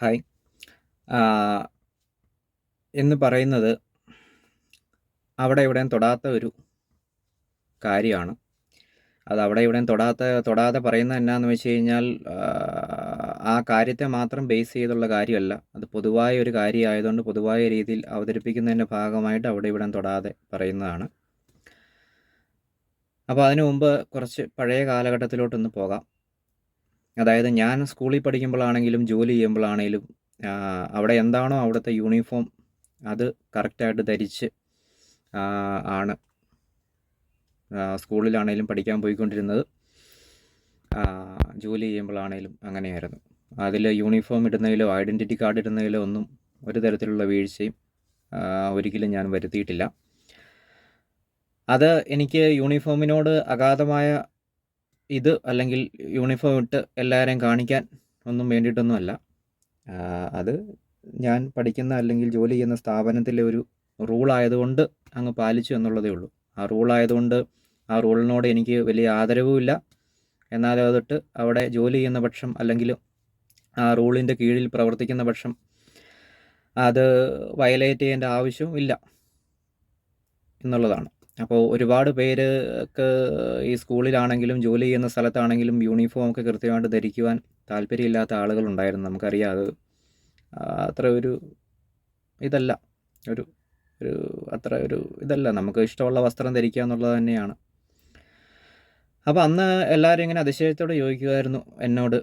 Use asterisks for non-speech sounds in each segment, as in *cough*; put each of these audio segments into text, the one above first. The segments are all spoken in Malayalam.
ഹായ്. എന്ന് പറയുന്നത് അവിടെ ഇവിടെയും തൊടാത്ത ഒരു കാര്യമാണ്. അത് അവിടെ ഇവിടെയും തൊടാത്ത തൊടാതെ പറയുന്നത് എന്നാന്ന് വെച്ച് കഴിഞ്ഞാൽ ആ കാര്യത്തെ മാത്രം ബേസ് ചെയ്തുള്ള കാര്യമല്ല. അത് പൊതുവായ ഒരു കാര്യമായതുകൊണ്ട് പൊതുവായ രീതിയിൽ അവതരിപ്പിക്കുന്നതിന്റെ ഭാഗമായിട്ട് അവിടെ ഇവിടെയും തൊടാതെ പറയുന്നതാണ്. അപ്പോൾ അതിനു മുമ്പ് കുറച്ച് പഴയ കാലഘട്ടത്തിലോട്ടൊന്ന് പോകാം. അതായത് ഞാൻ സ്കൂളിൽ പഠിക്കുമ്പോഴാണെങ്കിലും ജോലി ചെയ്യുമ്പോഴാണെങ്കിലും അവിടെ എന്താണോ അവിടുത്തെ യൂണിഫോം അത് കറക്റ്റായിട്ട് ധരിച്ച് ആണ് സ്കൂളിലാണേലും പഠിക്കാൻ പോയിക്കൊണ്ടിരുന്നത്. ജോലി ചെയ്യുമ്പോഴാണേലും അങ്ങനെയായിരുന്നു. അതിൽ യൂണിഫോം ഇടുന്നതിലോ ഐഡന്റിറ്റി കാർഡ് ഇടുന്നതിലോ ഒന്നും ഒരു തരത്തിലുള്ള വീഴ്ചയും ഒരിക്കലും ഞാൻ വരുത്തിയിട്ടില്ല. അത് എനിക്ക് യൂണിഫോമിനോട് അഗാധമായ ഇത് അല്ലെങ്കിൽ യൂണിഫോം ഇട്ട് എല്ലാവരെയും കാണിക്കാൻ ഒന്നും വേണ്ടിയിട്ടൊന്നുമല്ല അത് ഞാൻ പഠിക്കുന്ന അല്ലെങ്കിൽ ജോലി ചെയ്യുന്ന സ്ഥാപനത്തിലെ ഒരു റൂൾ ആയതുകൊണ്ട് അങ്ങ് പാലിച്ചു എന്നുള്ളതേ ഉള്ളൂ. ആ റൂൾ ആയതുകൊണ്ട് ആ റൂളിനോട് എനിക്ക് വലിയ ആദരവുമില്ല. എന്നാലും അതിട്ട് അവിടെ ജോലി ചെയ്യുന്ന പക്ഷം അല്ലെങ്കിൽ ആ റൂളിന്റെ കീഴിൽ പ്രവർത്തിക്കുന്ന പക്ഷം അത് വയലേറ്റ് ചെയ്യേണ്ട ആവശ്യവും ഇല്ല. എന്നുള്ളതാണ്. അപ്പോൾ ഒരുപാട് പേർക്ക് ഈ സ്കൂളിലാണെങ്കിലും ജോലി ചെയ്യുന്ന സ്ഥലത്താണെങ്കിലും യൂണിഫോം ഒക്കെ കൃത്യമായിട്ട് ധരിക്കുവാൻ താല്പര്യമില്ലാത്ത ആളുകളുണ്ടായിരുന്നു. നമുക്കറിയാം അത് അത്ര ഒരു ഇതല്ല. ഒരു ഒരു അത്ര ഒരു ഇതല്ല. നമുക്ക് ഇഷ്ടമുള്ള വസ്ത്രം ധരിക്കുക എന്നുള്ളത് തന്നെയാണ്. അപ്പോൾ അന്ന് എല്ലാവരും ഇങ്ങനെ അതിശയത്തോടെ ചോദിക്കുമായിരുന്നു എന്നോട്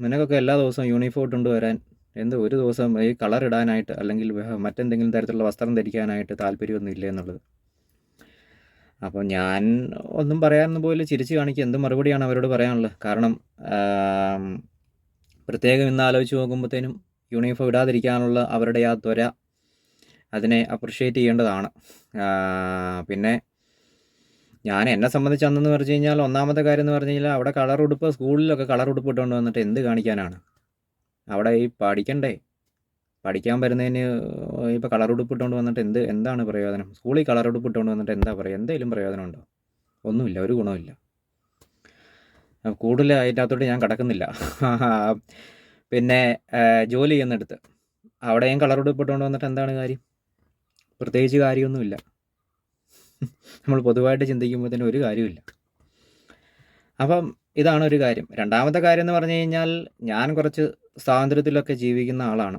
നിനക്കൊക്കെ എല്ലാ ദിവസവും യൂണിഫോം ഇട്ടുകൊണ്ട് വരാൻ എന്ത് ഒരു ദിവസം ഈ കളർ ഇടാനായിട്ട് അല്ലെങ്കിൽ മറ്റെന്തെങ്കിലും തരത്തിലുള്ള വസ്ത്രം ധരിക്കാനായിട്ട് താല്പര്യമൊന്നും ഇല്ല എന്നുള്ളത്. അപ്പോൾ ഞാൻ ഒന്നും പറയാനൊന്നും പോയില്ല. ചിരിച്ച് കാണിക്കുക. എന്ത് മറുപടിയാണ് അവരോട് പറയാനുള്ളത്? കാരണം പ്രത്യേകം ഇന്ന് ആലോചിച്ച് നോക്കുമ്പോഴത്തേനും യൂണിഫോം ഇടാതിരിക്കാനുള്ള അവരുടെ ആ ത്വര അതിനെ അപ്രിഷ്യേറ്റ് ചെയ്യേണ്ടതാണ്. പിന്നെ ഞാൻ എന്നെ സംബന്ധിച്ച് അന്നെന്ന് പറഞ്ഞു കഴിഞ്ഞാൽ ഒന്നാമത്തെ കാര്യം എന്ന് പറഞ്ഞു കഴിഞ്ഞാൽ അവിടെ കളർ ഉടുപ്പ് സ്കൂളിലൊക്കെ കളർ ഉടുപ്പ് ഇട്ടുകൊണ്ട് വന്നിട്ട് എന്ത് കാണിക്കാനാണ്? അവിടെ ഈ പഠിക്കണ്ടേ? പഠിക്കാൻ വരുന്നതിന് ഇപ്പോൾ കളർ ഉടുപ്പ് ഇട്ടുകൊണ്ട് വന്നിട്ട് എന്ത് എന്താണ് പ്രയോജനം? സ്കൂളിൽ കളർ ഉടുപ്പ് ഇട്ടുകൊണ്ട് വന്നിട്ട് എന്താ പറയുക? എന്തെങ്കിലും പ്രയോജനം ഉണ്ടോ ഒന്നുമില്ല. ഒരു ഗുണമില്ല കൂടുതൽ അതിനകത്തോട്ട് ഞാൻ കിടക്കുന്നില്ല *laughs* പിന്നെ ജോലി ചെയ്യുന്നിടത്ത് അവിടെയും കളർ ഉടുപ്പ് ഇട്ടുകൊണ്ട് വന്നിട്ട് എന്താണ് കാര്യം? പ്രത്യേകിച്ച് കാര്യമൊന്നുമില്ല. *laughs* നമ്മൾ പൊതുവായിട്ട് ചിന്തിക്കുമ്പോൾ തന്നെ ഒരു കാര്യമില്ല അപ്പം ഇതാണ് ഒരു കാര്യം. രണ്ടാമത്തെ കാര്യം എന്ന് പറഞ്ഞു കഴിഞ്ഞാൽ ഞാൻ കുറച്ച് സ്വാതന്ത്ര്യത്തിലൊക്കെ ജീവിക്കുന്ന ആളാണ്.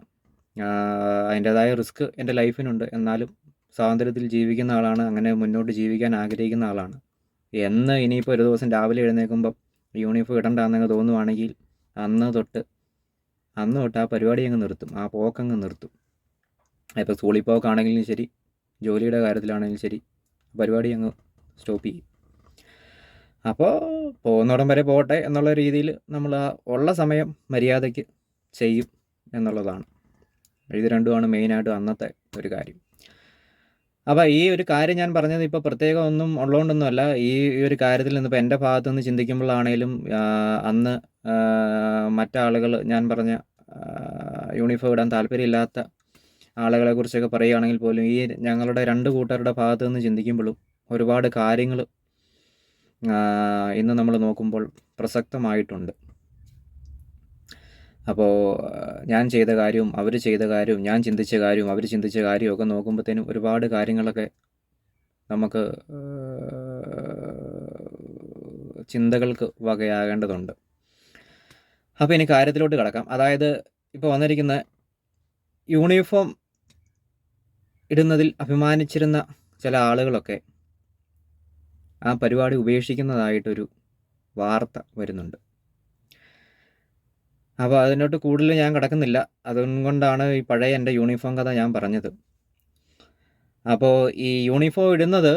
അതിന്റേതായ റിസ്ക് എന്റെ ലൈഫിനുണ്ട്. എന്നാലും സ്വാതന്ത്ര്യത്തിൽ ജീവിക്കുന്ന ആളാണ്. അങ്ങനെ മുന്നോട്ട് ജീവിക്കാൻ ആഗ്രഹിക്കുന്ന ആളാണ്. എന്ന് ഇനിയിപ്പോൾ ഒരു ദിവസം രാവിലെ എഴുന്നേൽക്കുമ്പം യൂണിഫോം ഇടണ്ടാന്നങ്ങ് തോന്നുവാണെങ്കിൽ അന്ന് തൊട്ട് അന്ന് തൊട്ട് ആ പരിപാടി അങ്ങ് നിർത്തും. ആ പോക്കങ്ങ് നിർത്തും. ഇപ്പോൾ സ്കൂളിൽ പോക്കാണെങ്കിലും ശരി ജോലിയുടെ കാര്യത്തിലാണെങ്കിലും ശരി പരിപാടി അങ്ങ് സ്റ്റോപ്പ് ചെയ്യും. അപ്പോൾ പോകുന്നിടം വരെ പോകട്ടെ എന്നുള്ള രീതിയിൽ നമ്മൾ ആ ഉള്ള സമയം മര്യാദയ്ക്ക് ചെയ്യും എന്നുള്ളതാണ്. ഇത് രണ്ടുമാണ് മെയിനായിട്ട് അന്നത്തെ ഒരു കാര്യം. അപ്പോൾ ഈ ഒരു കാര്യം ഞാൻ പറഞ്ഞത് ഇപ്പോൾ പ്രത്യേകം ഒന്നും ഉള്ളതുകൊണ്ടൊന്നുമല്ല. ഈ ഒരു കാര്യത്തിൽ നിന്ന് ഇപ്പോൾ എന്റെ ഭാഗത്തു നിന്ന് ചിന്തിക്കുമ്പോഴാണേലും അന്ന് മറ്റാളുകൾ ഞാൻ പറഞ്ഞ യൂണിഫോം ഇടാൻ താല്പര്യമില്ലാത്ത ആളുകളെ കുറിച്ചൊക്കെ പറയുകയാണെങ്കിൽ പോലും ഈ ഞങ്ങളുടെ രണ്ട് കൂട്ടരുടെ ഭാഗത്തു നിന്ന് ചിന്തിക്കുമ്പോഴും ഒരുപാട് കാര്യങ്ങൾ ഇന്ന് നമ്മൾ നോക്കുമ്പോൾ പ്രസക്തമായിട്ടുണ്ട്. അപ്പോൾ ഞാൻ ചെയ്ത കാര്യവും അവർ ചെയ്ത കാര്യവും ഞാൻ ചിന്തിച്ച കാര്യവും അവർ ചിന്തിച്ച കാര്യവും ഒക്കെ നോക്കുമ്പോഴത്തേനും ഒരുപാട് കാര്യങ്ങളൊക്കെ നമുക്ക് ചിന്തകൾക്ക് വകയാകേണ്ടതുണ്ട്. അപ്പോൾ ഇനി കാര്യത്തിലോട്ട് കിടക്കാം അതായത് ഇപ്പോൾ വന്നിരിക്കുന്ന യൂണിഫോം ഇടുന്നതിൽ അഭിമാനിച്ചിരുന്ന ചില ആളുകളൊക്കെ ആ പരിപാടി ഉപേക്ഷിക്കുന്നതായിട്ടൊരു വാർത്ത വരുന്നുണ്ട്. അപ്പോൾ അതിനോട്ട് കൂടുതൽ ഞാൻ കിടക്കുന്നില്ല അതുകൊണ്ടാണ് ഈ പഴയ എന്റെ യൂണിഫോം കഥ ഞാൻ പറഞ്ഞത്. അപ്പോൾ ഈ യൂണിഫോം ഇടുന്നത്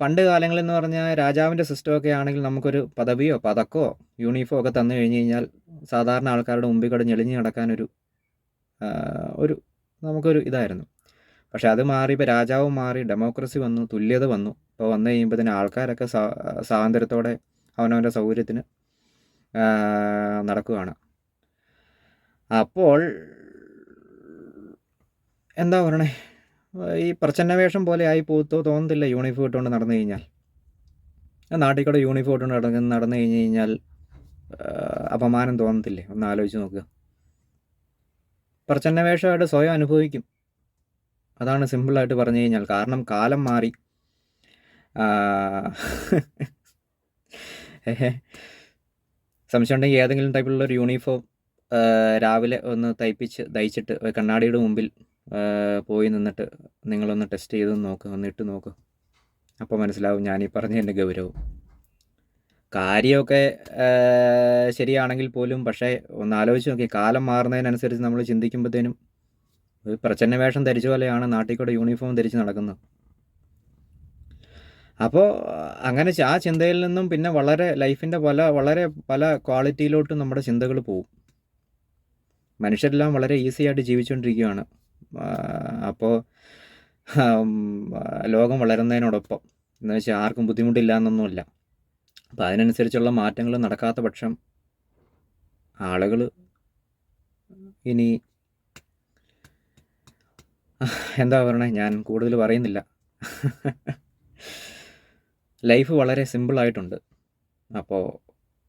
പണ്ട് കാലങ്ങളെന്ന് പറഞ്ഞാൽ രാജാവിന്റെ സിസ്റ്റമൊക്കെ ആണെങ്കിൽ നമുക്കൊരു പദവിയോ പതക്കോ യൂണിഫോം ഒക്കെ തന്നു കഴിഞ്ഞ് കഴിഞ്ഞാൽ സാധാരണ ആൾക്കാരുടെ മുമ്പിൽ കൂടെ ഞെളിഞ്ഞ് നടക്കാനൊരു ഒരു നമുക്കൊരു ഇതായിരുന്നു. പക്ഷേ അത് മാറി ഇപ്പോൾ രാജാവ് മാറി ഡെമോക്രസി വന്നു തുല്യത വന്നു. ഇപ്പോൾ വന്നു കഴിയുമ്പോഴത്തേനും ആൾക്കാരൊക്കെ സ്വാ സ്വാതന്ത്ര്യത്തോടെ അവനവന്റെ സൗകര്യത്തിന് നടക്കുകയാണ്. അപ്പോൾ എന്താ പറയണേ ഈ പ്രച്ഛന്ന വേഷം പോലെ ആയി പോകത്തോ തോന്നുന്നില്ല യൂണിഫോം ഇട്ടുകൊണ്ട് നടന്നു കഴിഞ്ഞാൽ. നാട്ടിൽ കൂടെ യൂണിഫോം ഇട്ടുകൊണ്ട് നടന്ന് നടന്നു കഴിഞ്ഞ് കഴിഞ്ഞാൽ അപമാനം തോന്നത്തില്ലേ? ഒന്ന് ആലോചിച്ച് നോക്കുക. പ്രച്ഛന്ന വേഷമായിട്ട് സ്വയം അനുഭവിക്കും അതാണ് സിമ്പിളായിട്ട് പറഞ്ഞു കഴിഞ്ഞാൽ കാരണം കാലം മാറി സംശയം ഉണ്ടെങ്കിൽ ഏതെങ്കിലും ടൈപ്പിലുള്ള ഒരു യൂണിഫോം രാവിലെ ഒന്ന് തയ്പ്പിച്ച് തയ്ച്ചിട്ട് കണ്ണാടിയുടെ മുമ്പിൽ പോയി നിന്നിട്ട് നിങ്ങളൊന്ന് ടെസ്റ്റ് ചെയ്ത് നോക്ക് ഒന്ന് ഇട്ട് നോക്ക്. അപ്പോൾ മനസ്സിലാവും ഈ പറഞ്ഞതിന്റെ ഗൗരവം. കാര്യമൊക്കെ ശരിയാണെങ്കിൽ പോലും പക്ഷേ ഒന്ന് ആലോചിച്ച് നോക്കി കാലം മാറുന്നതിനനുസരിച്ച് നമ്മൾ ചിന്തിക്കുമ്പോഴത്തേനും ഒരു പ്രച്ഛന്ന വേഷം ധരിച്ച പോലെയാണ് നാട്ടിൽ കൂടെ യൂണിഫോം ധരിച്ച് നടക്കുന്നത്. അപ്പോൾ അങ്ങനെ ആ ചിന്തയിൽ നിന്നും പിന്നെ വളരെ ലൈഫിന്റെ പല വളരെ പല ക്വാളിറ്റിയിലോട്ടും നമ്മുടെ ചിന്തകൾ പോവും. മനുഷ്യരെല്ലാം വളരെ ഈസി ആയിട്ട് ജീവിച്ചുകൊണ്ടിരിക്കുകയാണ്. അപ്പോൾ ലോകം വളരുന്നതിനോടൊപ്പം എന്ന് വെച്ചാൽ ആർക്കും ബുദ്ധിമുട്ടില്ല എന്നൊന്നുമില്ല അപ്പോൾ അതിനനുസരിച്ചുള്ള മാറ്റങ്ങൾ നടക്കാത്ത പക്ഷം ആളുകൾ ഇനി എന്താ പറയണേ? ഞാൻ കൂടുതൽ പറയുന്നില്ല. ലൈഫ് വളരെ സിമ്പിളായിട്ടുണ്ട്. അപ്പോൾ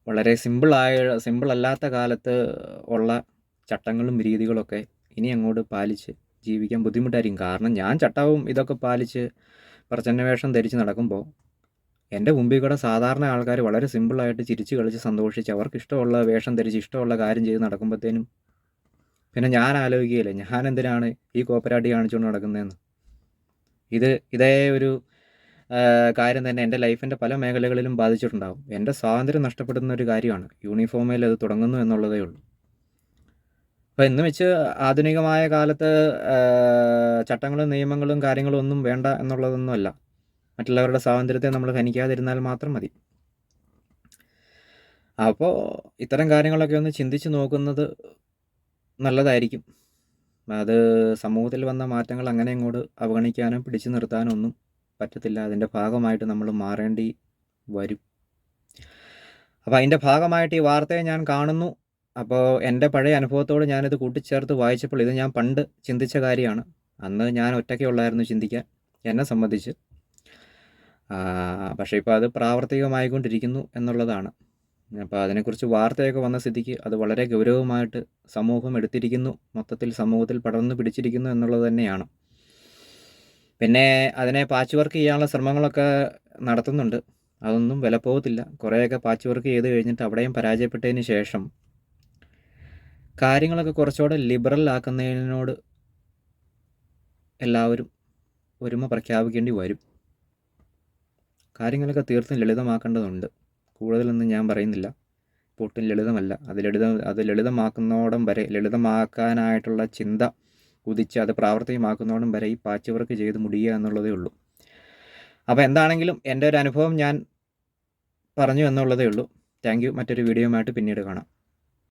വളരെ സിമ്പിളായ സിമ്പിളല്ലാത്ത കാലത്ത് ഉള്ള ചട്ടങ്ങളും രീതികളൊക്കെ ഇനി അങ്ങോട്ട് പാലിച്ച് ജീവിക്കാൻ ബുദ്ധിമുട്ടായിരിക്കും. കാരണം ഞാൻ ചട്ടവും ഇതൊക്കെ പാലിച്ച് പ്രചന്നവേഷം ധരിച്ച് നടക്കുമ്പോൾ എന്റെ മുമ്പിൽ കൂടെ സാധാരണ ആൾക്കാർ വളരെ സിമ്പിളായിട്ട് ചിരിച്ച് കളിച്ച് സന്തോഷിച്ച് അവർക്ക് ഇഷ്ടമുള്ള വേഷം ധരിച്ച് ഇഷ്ടമുള്ള കാര്യം ചെയ്ത് നടക്കുമ്പോഴത്തേനും പിന്നെ ഞാൻ ആലോചിക്കുകയില്ലേ ഞാൻ എന്തിനാണ് ഈ കോപ്പരാട്ടി കാണിച്ചുകൊണ്ട് നടക്കുന്നതെന്ന്? ഇത് ഇതേ ഒരു കാര്യം തന്നെ എന്റെ ലൈഫിന്റെ പല മേഖലകളിലും ബാധിച്ചിട്ടുണ്ടാകും എന്റെ സ്വാതന്ത്ര്യം നഷ്ടപ്പെടുന്ന ഒരു കാര്യമാണ്. യൂണിഫോമിൽ അത് തുടങ്ങുന്നു എന്നുള്ളതേ ഉള്ളൂ. അപ്പോൾ എന്ന് വെച്ച് ആധുനികമായ കാലത്ത് ചട്ടങ്ങളും നിയമങ്ങളും കാര്യങ്ങളും ഒന്നും വേണ്ട എന്നുള്ളതൊന്നുമല്ല മറ്റുള്ളവരുടെ സ്വാതന്ത്ര്യത്തെ നമ്മൾ ഹനിക്കാതിരുന്നാൽ മാത്രം മതി. അപ്പോൾ ഇത്തരം കാര്യങ്ങളൊക്കെ ഒന്ന് ചിന്തിച്ച് നോക്കുന്നത് നല്ലതായിരിക്കും. അത് സമൂഹത്തിൽ വന്ന മാറ്റങ്ങൾ അങ്ങനെ അങ്ങോട്ട് അവഗണിക്കാനും പിടിച്ചു നിർത്താനും ഒന്നും പറ്റത്തില്ല. അതിന്റെ ഭാഗമായിട്ട് നമ്മൾ മാറേണ്ടി വരും. അപ്പോൾ അതിന്റെ ഭാഗമായിട്ട് ഈ വാർത്തയെ ഞാൻ കാണുന്നു. അപ്പോൾ എന്റെ പഴയ അനുഭവത്തോട് ഞാനിത് കൂട്ടിച്ചേർത്ത് വായിച്ചപ്പോൾ ഇത് ഞാൻ പണ്ട് ചിന്തിച്ച കാര്യമാണ്. അന്ന് ഞാൻ ഒറ്റയ്ക്കേ ഉള്ളായിരുന്നു ചിന്തിക്കാൻ എന്നെ സംബന്ധിച്ച്. പക്ഷേ ഇപ്പോൾ അത് പ്രാവർത്തികമായിക്കൊണ്ടിരിക്കുന്നു എന്നുള്ളതാണ്. അപ്പോൾ അതിനെക്കുറിച്ച് വാർത്തയൊക്കെ വന്ന സ്ഥിതിക്ക് അത് വളരെ ഗൗരവമായിട്ട് സമൂഹം എടുത്തിരിക്കുന്നു മൊത്തത്തിൽ സമൂഹത്തിൽ പടർന്നു പിടിച്ചിരിക്കുന്നു എന്നുള്ളത് തന്നെയാണ്. പിന്നെ അതിനെ പാച്ച് വർക്ക് ചെയ്യാനുള്ള ശ്രമങ്ങളൊക്കെ നടത്തുന്നുണ്ട്. അതൊന്നും വിലപ്പോകത്തില്ല കുറേയൊക്കെ പാച്ച് വർക്ക് ചെയ്ത് കഴിഞ്ഞിട്ട് അവിടെയും പരാജയപ്പെട്ടതിന് ശേഷം കാര്യങ്ങളൊക്കെ കുറച്ചുകൂടെ ലിബറൽ ആക്കുന്നതിനോട് എല്ലാവരും ഒരുമ പ്രഖ്യാപിക്കേണ്ടി വരും. കാര്യങ്ങളൊക്കെ തീർത്തും ലളിതമാക്കേണ്ടതുണ്ട്. കൂടുതലൊന്നും ഞാൻ പറയുന്നില്ല. പൊട്ടും ലളിതമല്ല. അത് ലളിത അത് ലളിതമാക്കുന്നോടം വരെ ലളിതമാക്കാനായിട്ടുള്ള ചിന്ത ഉദിച്ച് അത് പ്രാവർത്തികമാക്കുന്നോടം വരെ ഈ പാച്ച് വർക്ക് ചെയ്ത് മുടിയുക എന്നുള്ളതേ ഉള്ളൂ. അപ്പോൾ എന്താണെങ്കിലും എന്റെ ഒരു അനുഭവം ഞാൻ പറഞ്ഞു എന്നുള്ളതേ ഉള്ളൂ. താങ്ക് യു മറ്റൊരു വീഡിയോയുമായിട്ട് പിന്നീട് കാണാം.